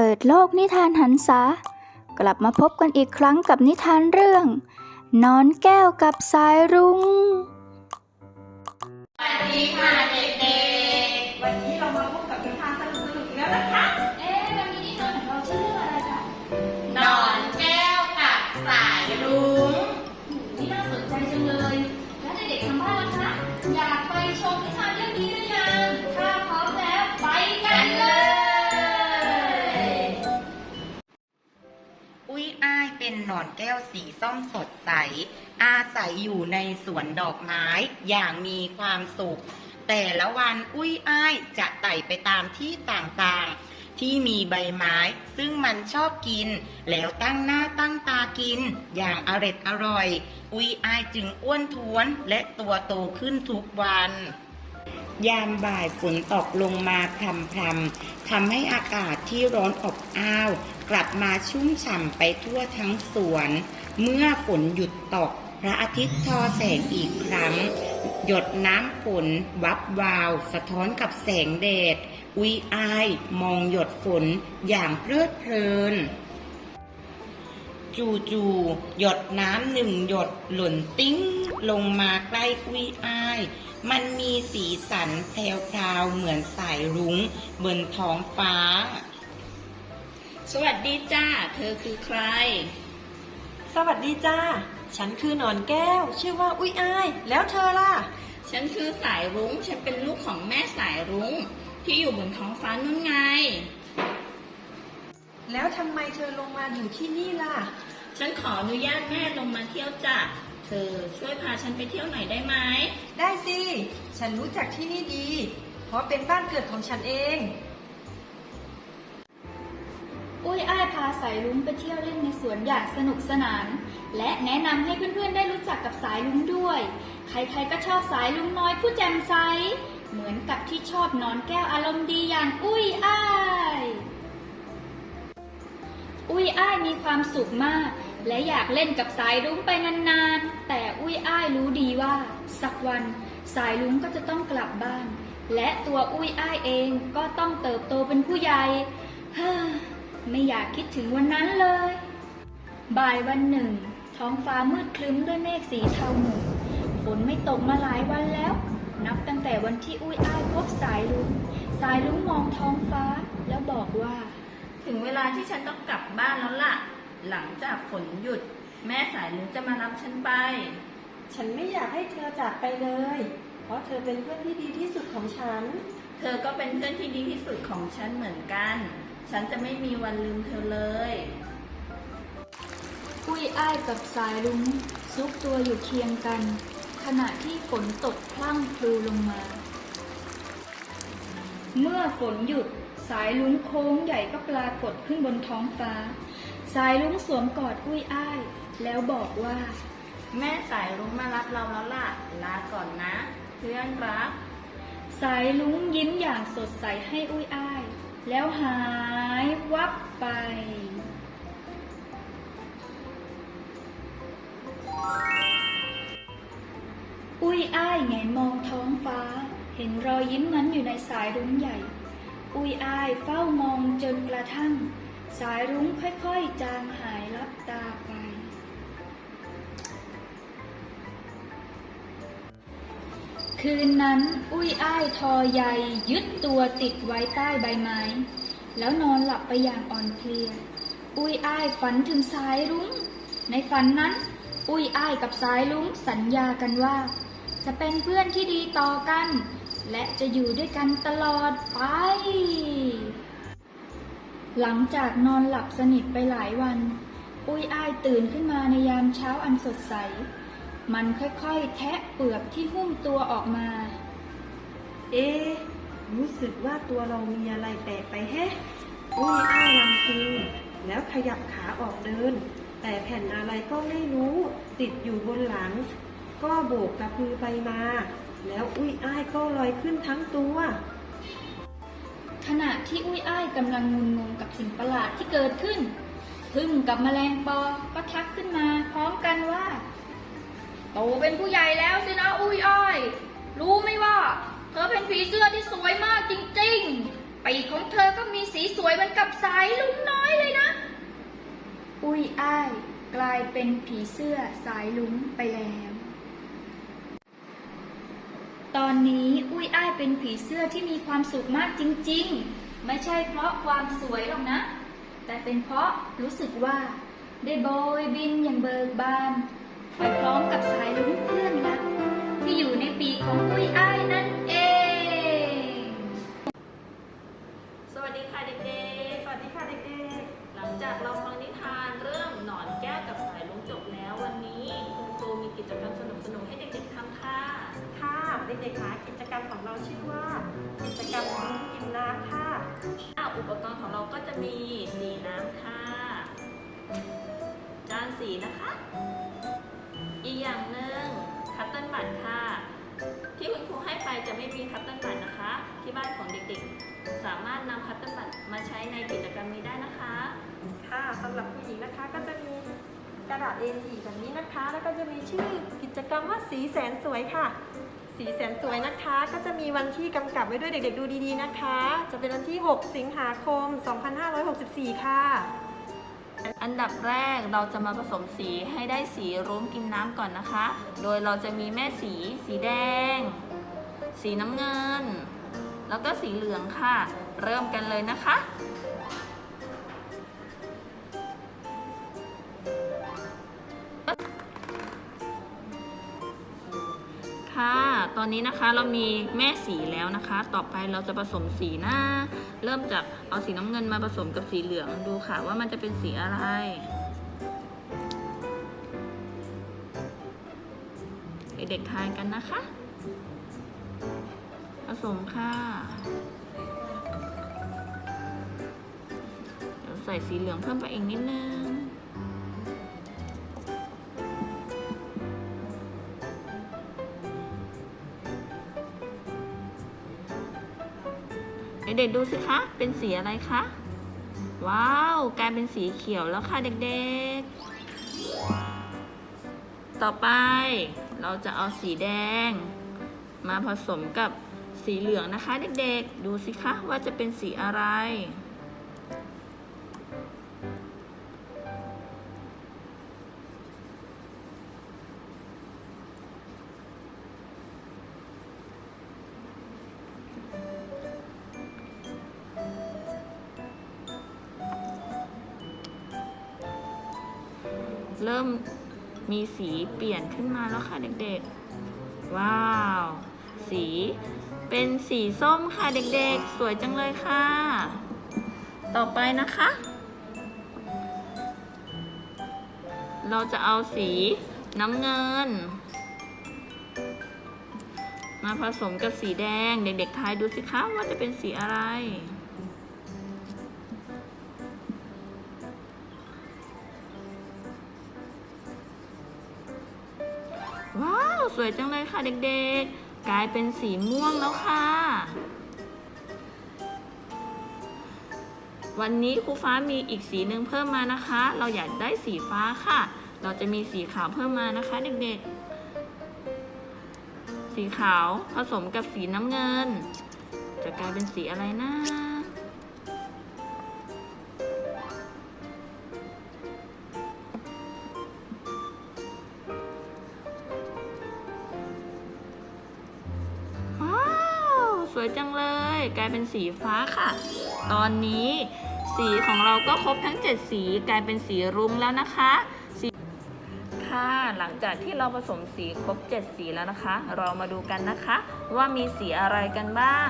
เปิดโลกนิทานหันษากลับมาพบกันอีกครั้งกับนิทานเรื่อง นอนแก้วกับสายรุง้งสวัสดีค่ะเด็กๆ วันนี้เรามาพบกับนิทานสนุกๆอีกแล้วนะคะ เอ๊ะวันนี้นิทานของเราชื่อเรื่องอะไรคะนอนแก้วกับสายรุ้งนี่น่าสนใจจังเลย แล้วเด็กๆทางบ้านล่ะคะ อยากไปชมนิทาน หนอนแก้วสีส้มสดใส อาศัยอยู่ในสวนดอกไม้อย่างมีความสุข แต่ละวันอุ้ยอ้ายจะไต่ไปตามที่ต่างๆ ที่มีใบไม้ซึ่งมันชอบกิน แล้วตั้งหน้าตั้งตากิน อย่างอร็ดอร่อย อุ้ยอ้ายจึงอ้วนท้วนและตัวโตขึ้นทุกวันยามบ่ายฝนตกลงมาพรำๆทำให้อากาศที่ร้อนอบอ้าว กลับมาชุ่มฉ่ำไปทั่วทั้งสวน เมื่อฝนหยุดตก พระอาทิตย์ทอแสงอีกครั้ง หยดน้ำฝนวับวาว สะท้อนกับแสงแดด อุยอายมองหยดฝนอย่างเพลิดเพลิน จู่ๆหยดน้ำหนึ่งหยดหล่นติ้ง ลงมาใกล้อุ้ยอ้าย มันมีสีสันแพรวๆเหมือนสายรุ้งบนท้องฟ้า สวัสดีจ้า เธอคือใคร สวัสดีจ้า ฉันคือหนอนแก้ว ชื่อว่าอุ้ยอาย แล้วเธอล่ะ ฉันคือสายรุ้ง ฉันเป็นลูกของแม่สายรุ้ง ที่อยู่บนท้องฟ้านุ่นไง แล้วทำไมเธอลงมาอยู่ที่นี่ล่ะ ฉันขออนุญาตแม่ลงมาเที่ยวจ้ะ เธอช่วยพาฉันไปเที่ยวหน่อยได้ไหม ได้สิ ฉันรู้จักที่นี่ดี เพราะเป็นบ้านเกิดของฉันเอง อุ้ยอ้ายพาสายลุ้งไปเที่ยวเล่นในสวนอย่างสนุกสนาน และแนะนำให้เพื่อนๆได้รู้จักกับสายลุ้งด้วย ใครๆก็ชอบสายลุ้งน้อยผู้แจ่มใส เหมือนกับที่ชอบนอนแก้วอารมณ์ดีอย่างอุ้ยอ้าย อุ้ยอ้ายมีความสุขมาก และอยากเล่นกับสายลุ้งไปนานๆ แต่อุ้ยอ้ายรู้ดีว่า สักวันสายลุ้งก็จะต้องกลับบ้าน และตัวอุ้ยอ้ายเองก็ต้องเติบโตเป็นผู้ใหญ่เฮ้อ ไม่อยากคิดถึงวันนั้นเลย บ่ายวันหนึ่ง ท้องฟ้ามืดคลึ้มด้วยเมฆสีเทาหม่นฝนไม่ตกมาหลายวันแล้ว นับตั้งแต่วันที่อุ้ยอ้ายพบสายลุง สายลุงมองท้องฟ้าแล้วบอกว่า ถึงเวลาที่ฉันต้องกลับบ้านแล้วล่ะ หลังจากฝนหยุด แม่สายรุ้งจะมารับฉันไป ฉันไม่อยากให้เธอจากไปเลย เพราะเธอเป็นเพื่อนที่ดีที่สุดของฉัน เธอก็เป็นเพื่อนที่ดีที่สุดของฉันเหมือนกัน ฉันจะไม่มีวันลืมเธอเลยอุ้ยอ้ายกับสายลุงซุกตัวอยู่เคียงกัน ขณะที่ฝนตกพลั่งพลูลงมา เมื่อฝนหยุดสายลุงโค้งใหญ่ก็ปรากฏขึ้นบนท้องฟ้า สายลุงสวมกอดอุ้ยอ้าย แล้วบอกว่า แม่สายรุ้งมารับเราแล้วล่ะ ลาก่อนนะ เพื่อนรัก สายลุงยิ้มอย่างสดใสให้อุ้ยอ้าย แล้วหายวับไป อุ้ยอ้ายแงมองท้องฟ้า เห็นรอยยิ้มนั้นอยู่ในสายรุ้งใหญ่ อุ้ยอ้ายเฝ้ามองจนกระทั่ง สายรุ้งค่อยๆ จางหายลับตาไป คืนนั้นอุ้ยอ้ายทอใยยึดตัวติดไว้ใต้ใบไม้ แล้วนอนหลับไปอย่างอ่อนเพลีย อุ้ยอ้ายฝันถึงสายรุ้ง ในฝันนั้น อุ้ยอ้ายกับสายรุ้งสัญญากันว่า จะเป็นเพื่อนที่ดีต่อกัน และจะอยู่ด้วยกันตลอดไป หลังจากนอนหลับสนิทไปหลายวัน อุ้ยอ้ายตื่นขึ้นมาในยามเช้าอันสดใส มันค่อยๆ แทะเปลือกที่หุ้มตัวออกมา เอ๊ะรู้สึกว่าตัวเรามีอะไรแปลกไปแฮะอุ้ยอ้ายลำพึงแล้วขยับขาออกเดิน แต่แผ่นอะไรก็ไม่รู้ ติดอยู่บนหลัง ก็โบกกระพือไปมา แล้วอุ้ยอ้ายก็ลอยขึ้นทั้งตัว ขณะที่อุ้ยอ้ายกำลังงุนงงกับสิ่งประหลาดที่เกิดขึ้นพึ่งกับแมลงปอก็ทักขึ้นมา พร้อมกันว่า โตเป็นผู้ใหญ่แล้วสินะอุ้ยอ้ายรู้ไหมว่า เธอเป็นผีเสื้อที่สวยมากจริงปีกของเธอก็มีสีสวยเหมือนกับสายลุงน้อยเลยนะ อุ้ยอ้ายกลายเป็นผีเสื้อสายลุงไปแล้ว ตอนนี้อุ้ยอ้ายเป็นผีเสื้อที่มีความสุขมากจริงๆ ไม่ใช่เพราะความสวยหรอกนะ แต่เป็นเพราะรู้สึกว่า ได้โบยบินอย่างเบิกบาน ไปพร้อมกับสายลุ้งเพื่อนรักที่อยู่ในปีของอุ้ยอ้ายนั่น อีอย่างหนึ่งคัตเติ้ลบัตค่ะ ที่คุณครูให้ไปจะไม่มีคัตเติ้ลบัตนะคะ ที่บ้านของเด็กๆ สามารถนำคัตเติ้ลบัตมาใช้ในกิจกรรมนี้ได้นะคะ ค่ะสำหรับผู้หญิงนะคะก็จะมีกระดาษ A4 แบบนี้นะคะ แล้วก็จะมีชื่อกิจกรรมว่าสีแสนสวยค่ะ สีแสนสวยนะคะ ก็จะมีวันที่กำกับไว้ด้วยเด็กๆดูดีๆนะคะ จะเป็นวันที่ 6 สิงหาคม 2564 ค่ะ อันดับแรกเราจะมาผสมสีให้ได้สีรุ้งกินน้ำก่อนนะคะ โดยเราจะมีแม่สี สีแดง สีน้ำเงิน แล้วก็สีเหลืองค่ะ เริ่มกันเลยนะคะค่ะ อนนี้นะคะเรามีแม่สีแล้วนะคะ ต่อไปเราจะผสมสีหน้า เริ่มจากเอาสีน้ำเงินมาผสมกับสีเหลืองดูค่ะ ว่ามันจะเป็นสีอะไร เด็กๆทายกันนะคะ ผสมค่ะเดี๋ยวใส่สีเหลืองเพิ่มไปอีกนิดนึง เด็กๆดูสิคะ เป็นสีอะไรคะ ว้าว กลายเป็นสีเขียวแล้วค่ะเด็กๆ ต่อไปเราจะเอาสีแดง มาผสมกับสีเหลืองนะคะ เด็กๆ ดูสิคะว่าจะเป็นสีอะไร เริ่มมีสีเปลี่ยนขึ้นมาแล้วค่ะเด็กๆ ว้าว สีเป็นสีส้มค่ะเด็กๆ สวยจังเลยค่ะ ต่อไปนะคะ เราจะเอาสีน้ำเงิน มาผสมกับสีแดง เด็กๆทายดูสิคะว่าจะเป็นสีอะไร ว้าว สวยจังเลยค่ะเด็กๆ กลายเป็นสีม่วงแล้วค่ะ วันนี้ครูฟ้ามีอีกสีหนึ่งเพิ่มมานะคะ เราอยากได้สีฟ้าค่ะ เราจะมีสีขาวเพิ่มมานะคะเด็กๆ สีขาวผสมกับสีน้ำเงิน จะกลายเป็นสีอะไรนะ วยจังเลย กลายเป็นสีฟ้าค่ะ ตอนนี้สีของเราก็ครบทั้ง 7 สีกลายเป็นสีรุ้งแล้วนะคะสีค่ะหลังจากที่เราผสมสีครบ 7 สีแล้วนะคะ เรามาดูกันนะคะ ว่ามีสีอะไรกันบ้าง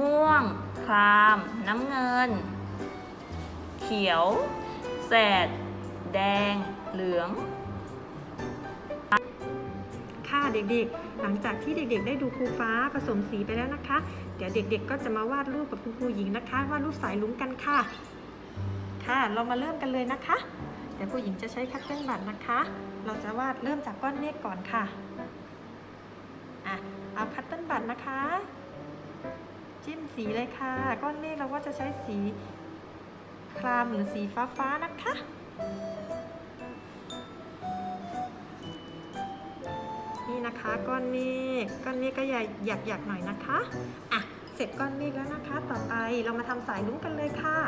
ม่วง คราม น้ำเงิน เขียว แสด แดง เหลือง ค่ะเด็กๆ หลังจากที่เด็กๆ ได้ดูครูฟ้าผสมสีไปแล้วนะคะ เดี๋ยวเด็กๆ ก็จะมาวาดรูปกับคุณครูหญิงนะคะ วาดรูปสายลุ้งกันค่ะ ค่ะเรามาเริ่มกันเลยนะคะ เดี๋ยวครูหญิงจะใช้คัตเติ้ลบัตนะคะ เราจะวาดเริ่มจากก้อนเมฆก่อนค่ะอะเอาคัตเติ้ลบัตนะคะ จิ้มสีเลยค่ะ ก้อนเมฆเราก็จะใช้สีครามหรือสีฟ้าๆนะคะ นี่นะคะ ก้อนเมฆก้อนเมฆก็อยาหยักหยักๆหน่อยนะคะอะเสร็จก้อนเมฆแล้วนะคะ ต่อไปเรามาทำสายลุ้งกันเลยค่ะ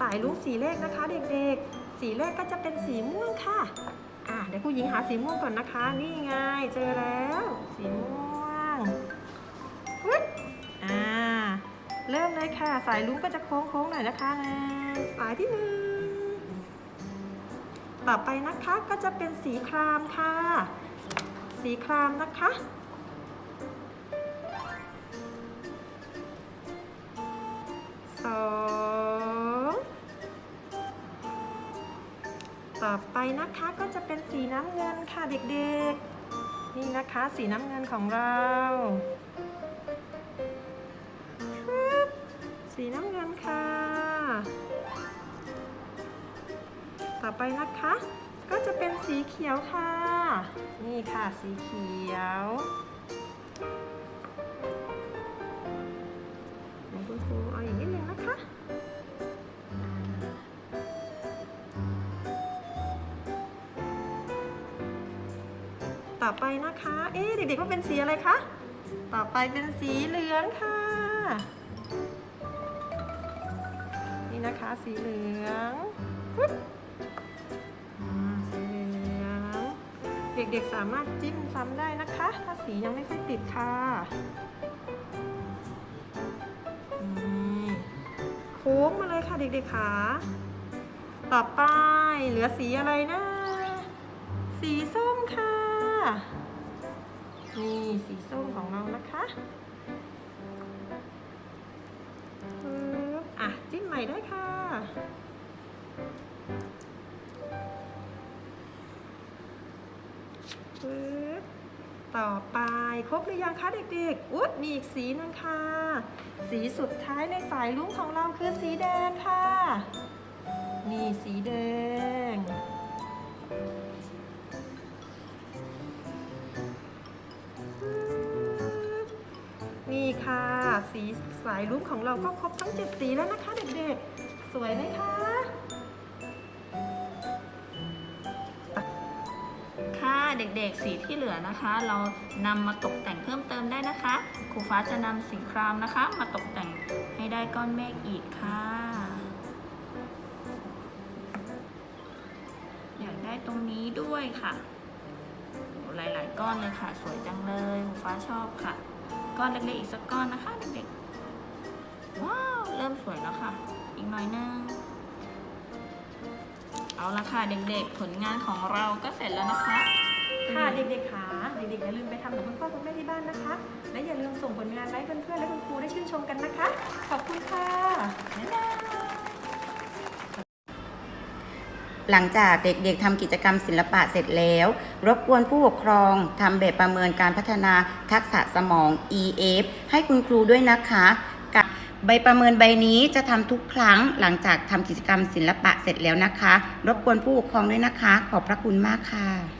สายลุ้งสีแรกนะคะ เด็กๆ สีแรกก็จะเป็นสีม่วงค่ะอะเดี๋ยวผู้หญิงหาสีม่วงก่อนนะคะ นี่ไงเจอแล้ว สีม่วงปึ๊บอ่าเริ่มเลยค่ะ สายลุ้งก็จะโค้งๆหน่อยนะคะนะสายที่หนึ่งต่อไปนะคะก็จะเป็นสีครามค่ะ สีครามนะคะ สอง ต่อไปนะคะก็จะเป็นสีน้ำเงินค่ะเด็กๆ นี่นะคะสีน้ำเงินของเราสีน้ำเงินค่ะ ต่อไปนะคะ ก็จะเป็นสีเขียวค่ะ นี่ค่ะสีเขียวหนคุณครูเอาอย่างนิดนึงนะคะต่อไปนะคะ เอ๊ะเด็กๆว่าเป็นสีอะไรคะ ต่อไปเป็นสีเหลืองค่ะ นี่นะคะสีเหลือง ด็กๆสามารถจิ้มซ้ำได้นะคะ ถ้าสียังไม่ค่อยติดค่ะโค้งมาเลยค่ะเด็กๆค่ะต่อไปเหลือสีอะไรนะ สีส้มค่ะ นี่สีส้มของเรานะคะอะจิ้มใหม่ได้ค่ะ ปึ๊บต่อไปครบหรือยังคะเด็กๆ อุ๊ยมีอีกสีนึงค่ะ สีสุดท้ายในสายลุ้งของเราคือสีแดงค่ะ นี่สีแดง นี่ค่ะ สีสายลุ้งของเราก็ครบทั้ง 7 สีแล้วนะคะเด็กๆ สวยไหมคะ เด็กๆ สีที่เหลือนะคะ เรานำมาตกแต่งเพิ่มเติมได้นะคะครูฟ้าจะนำสีครามนะคะ มาตกแต่งให้ได้ก้อนเมฆอีกค่ะอยากได้ตรงนี้ด้วยค่ะหลาย ๆ ก้อนเลยค่ะ สวยจังเลยครูฟ้าชอบค่ะ ก้อนเล็กๆอีกสักก้อนนะคะเด็กๆว้าวเริ่มสวยแล้วค่ะ อีกหน่อยนึงเอาละค่ะเด็กๆ ผลงานของเราก็เสร็จแล้วนะคะ ค่ะเด็กๆค่ะเด็กๆอย่าลืมไปทำกับคุณพ่อคุณแม่ที่บ้านนะคะ และอย่าลืมส่งผลงานไว้เพื่อนๆและคุณครูได้ชื่นชมกันนะคะ ขอบคุณค่ะบ๊ายบายหลังจากเด็กๆทำกิจกรรมศิลปะเสร็จแล้ว รบกวนผู้ปกครองทำแบบประเมินการพัฒนาทักษะสมอง EF ให้คุณครูด้วยนะคะกับใบประเมินใบนี้จะทำทุกครั้งหลังจากทำกิจกรรมศิลปะเสร็จแล้วนะคะ รบกวนผู้ปกครองด้วยนะคะ ขอบพระคุณมากค่ะ